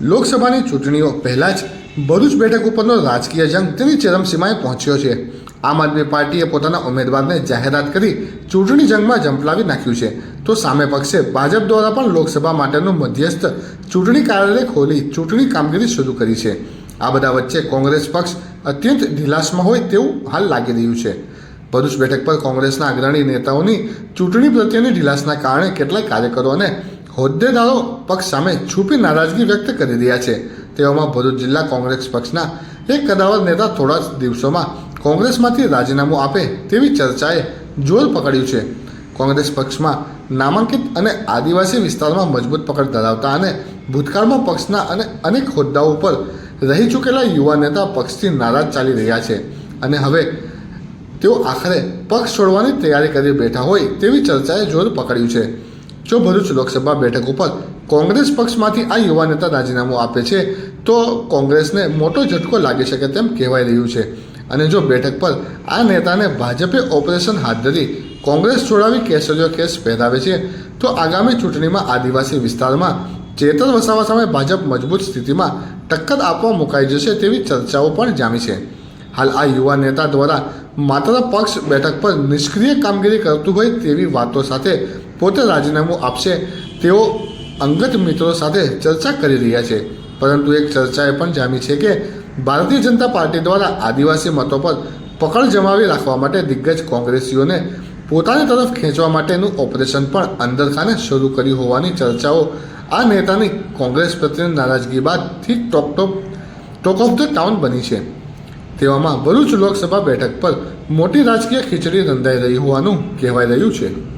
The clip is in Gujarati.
લોકસભાની ચૂંટણીઓ પહેલાં જ ભરૂચ બેઠક ઉપરનો રાજકીય જંગ તેની ચરમસીમાએ પહોંચ્યો છે. આમ આદમી પાર્ટીએ પોતાના ઉમેદવારને જાહેરાત કરી ચૂંટણી જંગમાં ઝંપલાવી નાખ્યું છે. તો સામે પક્ષે ભાજપ દ્વારા પણ લોકસભા માટેનું મધ્યસ્થ ચૂંટણી કાર્યાલય ખોલી ચૂંટણી કામગીરી શરૂ કરી છે. આ બધા વચ્ચે કોંગ્રેસ પક્ષ અત્યંત ઢીલાસમાં હોય તેવું હાલ લાગી રહ્યું છે. ભરૂચ બેઠક પર કોંગ્રેસના અગ્રણી નેતાઓની ચૂંટણી પ્રત્યેની ઢીલાસના કારણે કેટલાય કાર્યકરો અને હોદ્દેદારો પક્ષ સામે છૂપી નારાજગી વ્યક્ત કરી રહ્યા છે. તેવામાં ભરૂચ જિલ્લા કોંગ્રેસ પક્ષના એક કદાવર નેતા થોડા જ દિવસોમાં કોંગ્રેસમાંથી રાજીનામું આપે તેવી ચર્ચાએ જોર પકડ્યું છે. કોંગ્રેસ પક્ષમાં નામાંકિત અને આદિવાસી વિસ્તારમાં મજબૂત પકડ ધરાવતા અને ભૂતકાળમાં પક્ષના અને અનેક હોદ્દાઓ પર રહી ચૂકેલા યુવા નેતા પક્ષથી નારાજ ચાલી રહ્યા છે અને હવે તેઓ આખરે પક્ષ છોડવાની તૈયારી કરી બેઠા હોય તેવી ચર્ચાએ જોર પકડ્યું છે. જો ભરૂચ લોકસભા બેઠક ઉપર કોંગ્રેસ પક્ષમાંથી આ યુવા નેતા રાજીનામું આપે છે, તો કોંગ્રેસને મોટો ઝટકો લાગી શકે તેમ કહેવાઈ રહ્યું છે. અને જો બેઠક પર આ નેતાને ભાજપે ઓપરેશન હાથ ધરી કોંગ્રેસ છોડાવી કેસરીયો કેસ પહેરાવે છે, તો આગામી ચૂંટણીમાં આદિવાસી વિસ્તારમાં ચેતર વસાવા સામે ભાજપ મજબૂત સ્થિતિમાં ટક્કર આપવા મુકાઈ જશે તેવી ચર્ચાઓ પણ જામી છે. હાલ આ યુવા નેતા દ્વારા માત્ર પક્ષ બેઠક પર નિષ્ક્રિય કામગીરી કરતું હોય તેવી વાતો સાથે પોતે રાજીનામું આપશે તેઓ અંગત મિત્રો સાથે ચર્ચા કરી રહ્યા છે. પરંતુ એક ચર્ચાએ પણ જામી છે કે ભારતીય જનતા પાર્ટી દ્વારા આદિવાસી મતો પર પકડ જમાવી રાખવા માટે દિગ્ગજ કોંગ્રેસીઓને પોતાની તરફ ખેંચવા માટેનું ઓપરેશન પણ અંદરખાને શરૂ કર્યું હોવાની ચર્ચાઓ આ નેતાની કોંગ્રેસ પ્રત્યેની નારાજગી બાદથી top top, talk of the town બની છે. તેવામાં ભરૂચ લોકસભા બેઠક પર મોટી રાજકીય ખીચડી રંધાઈ રહી હોવાનું કહેવાઈ રહ્યું છે.